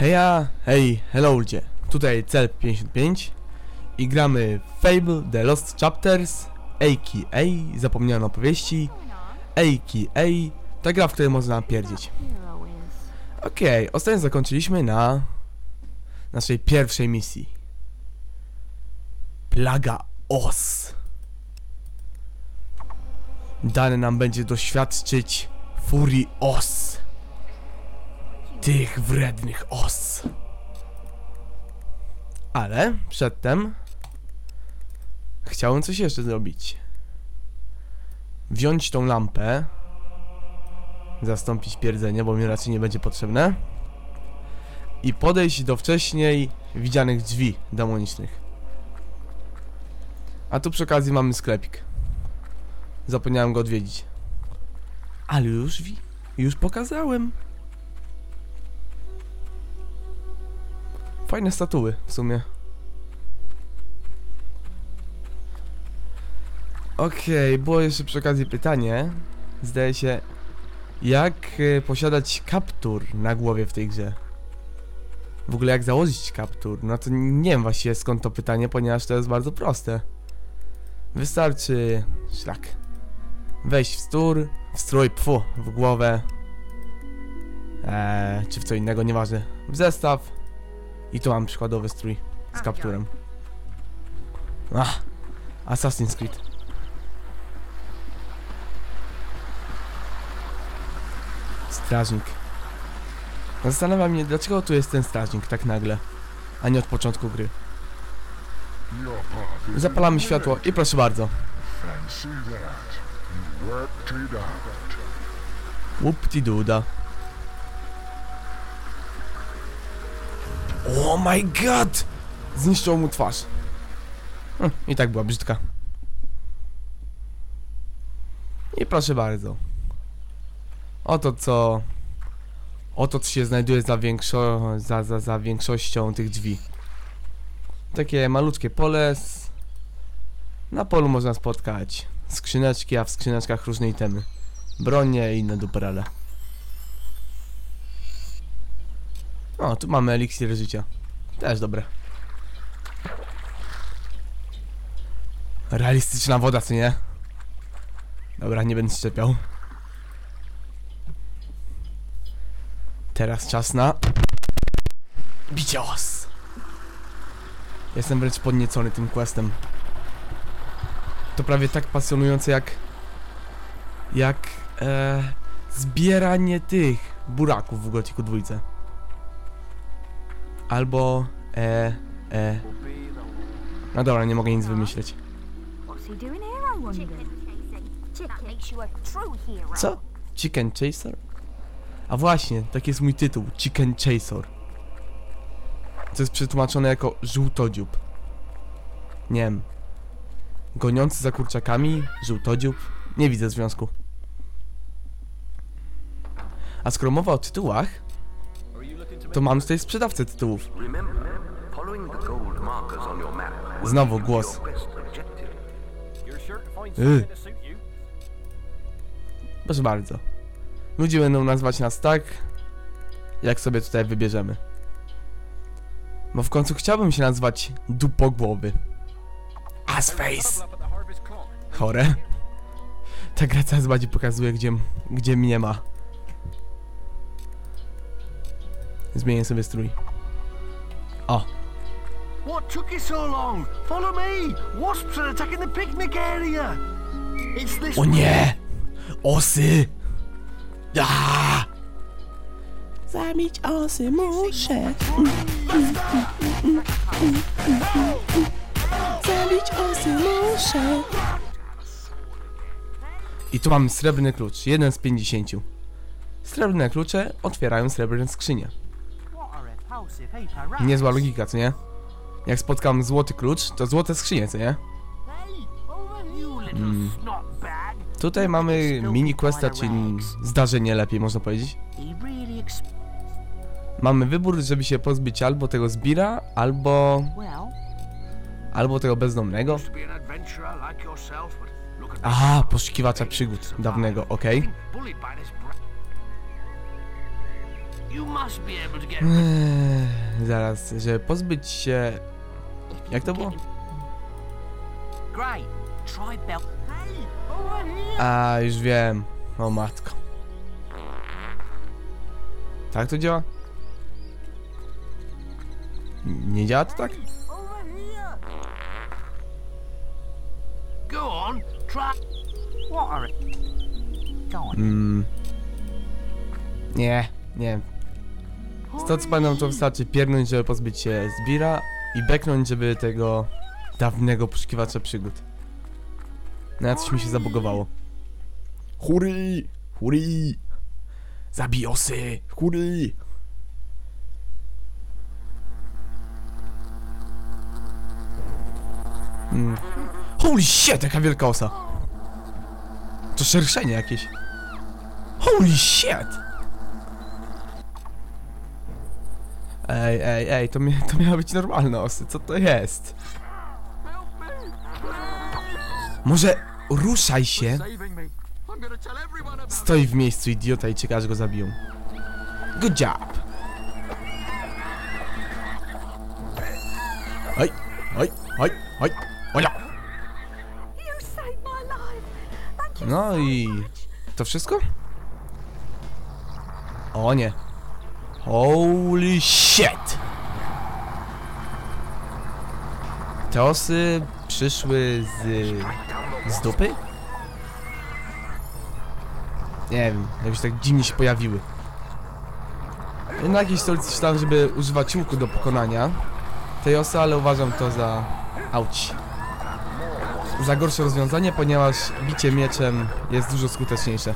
Heja, hej, hello ludzie, tutaj Cel55 i gramy Fable The Lost Chapters, a.k.a. Zapomniane opowieści, a.k.a. ta gra, w której można is. Okej, ostatnio zakończyliśmy na naszej pierwszej misji. Plaga Os. Dane nam będzie doświadczyć furii Os. Tych wrednych Os. Ale przedtem chciałem coś jeszcze zrobić. Wziąć tą lampę, zastąpić pierdzenie, bo mi raczej nie będzie potrzebne i podejść do wcześniej widzianych drzwi demonicznych. A tu przy okazji mamy sklepik. Zapomniałem go odwiedzić. Ale już wi już pokazałem. Fajne statuły w sumie. Okej, było jeszcze przy okazji pytanie. Zdaje się, jak e, posiadać kaptur na głowie w tej grze? W ogóle jak założyć kaptur? No to nie wiem właściwie skąd to pytanie, ponieważ to jest bardzo proste. Wystarczy szlak. Wejść w stór, w strój, pfu, w głowę. Eee, czy w co innego, nieważne. W zestaw. I tu mam przykładowy strój z kapturem. Ach, Assassin's Creed. Strażnik. Zastanawia mnie, dlaczego tu jest ten strażnik tak nagle, a nie od początku gry. Zapalamy światło i proszę bardzo. Łupti duda. Oh my god! Zniszczył mu twarz. Hm, I tak była brzydka. I proszę bardzo. Oto co... Oto co się znajduje za, większo... za, za, za większością tych drzwi. Takie malutkie pole. s- Na polu można spotkać skrzyneczki, a w skrzyneczkach różne itemy. Bronie i inne duperele. O, tu mamy eliksir życia. Też dobre. Realistyczna woda, co nie? Dobra, nie będę szczepiał. Teraz czas na... Bicios! Jestem wręcz podniecony tym questem. To prawie tak pasjonujące jak... Jak... E, zbieranie tych buraków w Gotiku dwójce. Albo... E, e... No dobra, nie mogę nic wymyśleć. What's he doing here, I wonder? That makes you a true hero. Co? Chicken Chaser? A właśnie, taki jest mój tytuł. Chicken Chaser. Co jest przetłumaczone jako żółtodziób. Nie wiem. Goniący za kurczakami? Żółtodziób? Nie widzę związku. A skoro mowa o tytułach, to mam tutaj sprzedawcę tytułów. Znowu głos. you? Proszę bardzo. Ludzie będą nazwać nas tak, jak sobie tutaj wybierzemy. Bo w końcu chciałbym się nazwać Dupogłowy. Clock. Chore. Ta gra coraz bardziej pokazuje, gdzie, gdzie mnie ma. Zmienię sobie strój. O, What took you so long? Follow me! Wasps are attacking the picnic area! It's this o nie! Osy! Zabić osy muszę. Zabić osy muszę. I tu mamy srebrny klucz, jeden z 50. Srebrne klucze otwierają srebrne skrzynie. Niezła logika, co nie? Jak spotkam złoty klucz, to złote skrzynie, co nie? Mm. Tutaj mamy mini questa, czyli zdarzenie lepiej można powiedzieć. Mamy wybór, żeby się pozbyć albo tego zbira, albo... Albo tego bezdomnego. Aha, poszukiwacza przygód dawnego, okej. Being Eee, zaraz, żeby pozbyć się... Jak to było? A, już wiem. O matko. Tak to działa? N- Nie działa to tak? Mm. Nie, nie. Co pamiętam to wystarczy piernąć, żeby pozbyć się zbira i beknąć, żeby tego dawnego poszukiwacza przygód. No ja coś mi się zabugowało. Huri! Huri! Zabij osy! Huri! Mm. Holy shit, jaka wielka osa! To szerszenie jakieś. Holy shit! Ej, ej, ej, to, mia to miały być normalne osy, co to jest? Może ruszaj się? Stoi w miejscu idiota i czeka go zabiją. Good job! Oj, oj, oj, oj, you No i... To wszystko? O nie. Holy shit! Te osy przyszły z... z dupy? Nie wiem, jakoś tak dziwnie się pojawiły. Na jakiejś stolicy czytałem, żeby używać łuku do pokonania tej osy, ale uważam to za... Auć. Za gorsze rozwiązanie, ponieważ bicie mieczem jest dużo skuteczniejsze.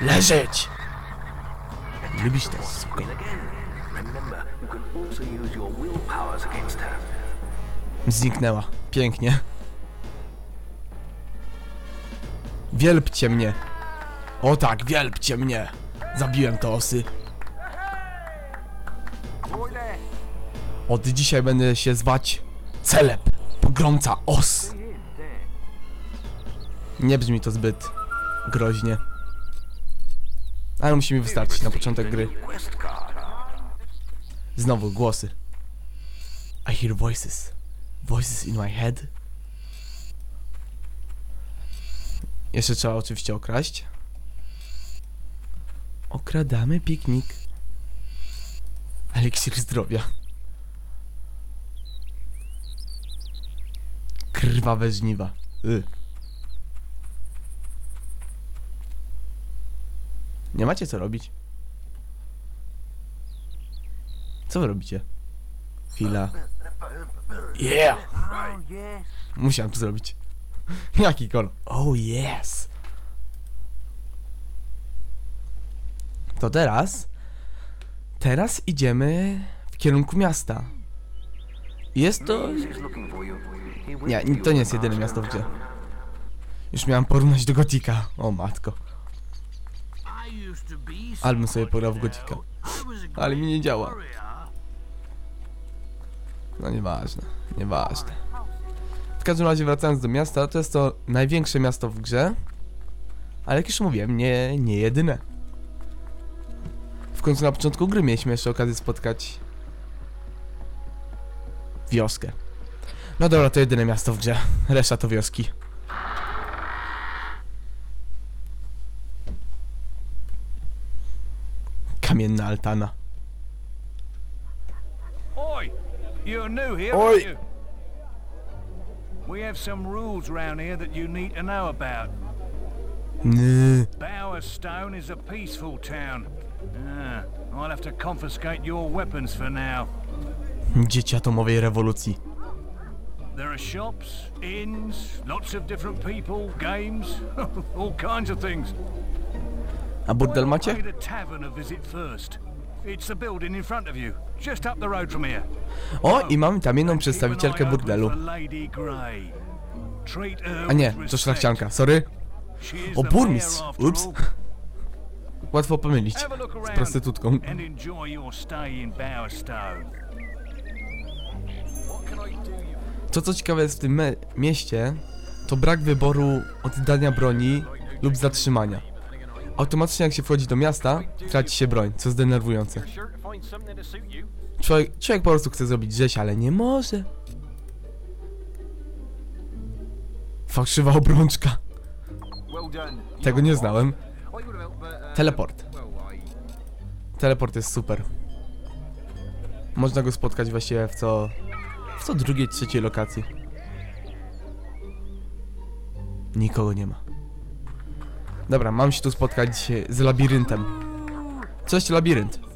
Leżeć! Powers against her. Zniknęła. Pięknie. Wielbcie mnie. O tak, wielbcie mnie. Zabiłem te osy. Od dzisiaj będę się zwać Celeb, pogromca os. Nie brzmi to zbyt groźnie. Ale musi mi wystarczyć na początek gry. Znowu głosy. I hear voices. Voices in my head. Jeszcze trzeba oczywiście okraść. Okradamy piknik. Eliksir zdrowia. Krwawe żniwa. Y. Nie macie co robić? Co wy robicie? Chwila. Yeah! Musiałem to zrobić. Jaki kolor? Oh yes! To teraz... Teraz idziemy w kierunku miasta. Jest to... Nie, to nie jest jedyne miasto, gdzie... Już miałem porównać do Gotika. O matko. I used to be Ale bym sobie pograł w Gotika. Ale mi nie działa. No nieważne, nieważne. W każdym razie wracając do miasta, to jest to największe miasto w grze. Ale jak już mówiłem, nie, nie jedyne. W końcu na początku gry mieliśmy jeszcze okazję spotkać wioskę. No dobra, to jedyne miasto w grze. Reszta to wioski. Kamienna altana. Oi! You're new here, Oi. aren't you? We have some rules round here that you need to know about. Ny. Bowerstone is a peaceful town. Ah, I'll have to confiscate your weapons for now. Dzieci atomowej rewolucji. There are shops, inns, lots of different people, games, all kinds of things. A burdel macie? O, i mamy tam jedną przedstawicielkę burdelu. A nie, to szlachcianka, sorry. O, burmistrz, ups. Łatwo pomylić z prostytutką. To co ciekawe jest w tym mieście, to brak wyboru oddania broni lub zatrzymania. Automatycznie jak się wchodzi do miasta, traci się broń, co jest denerwujące. Człowiek, człowiek po prostu chce zrobić rzeź, ale nie może. Fałszywa obrączka. Tego nie znałem. Teleport. Teleport jest super. Można go spotkać właściwie w co... w co drugiej, trzeciej lokacji. Nikogo nie ma. Dobra, mam się tu spotkać z labiryntem. Cześć, labirynt.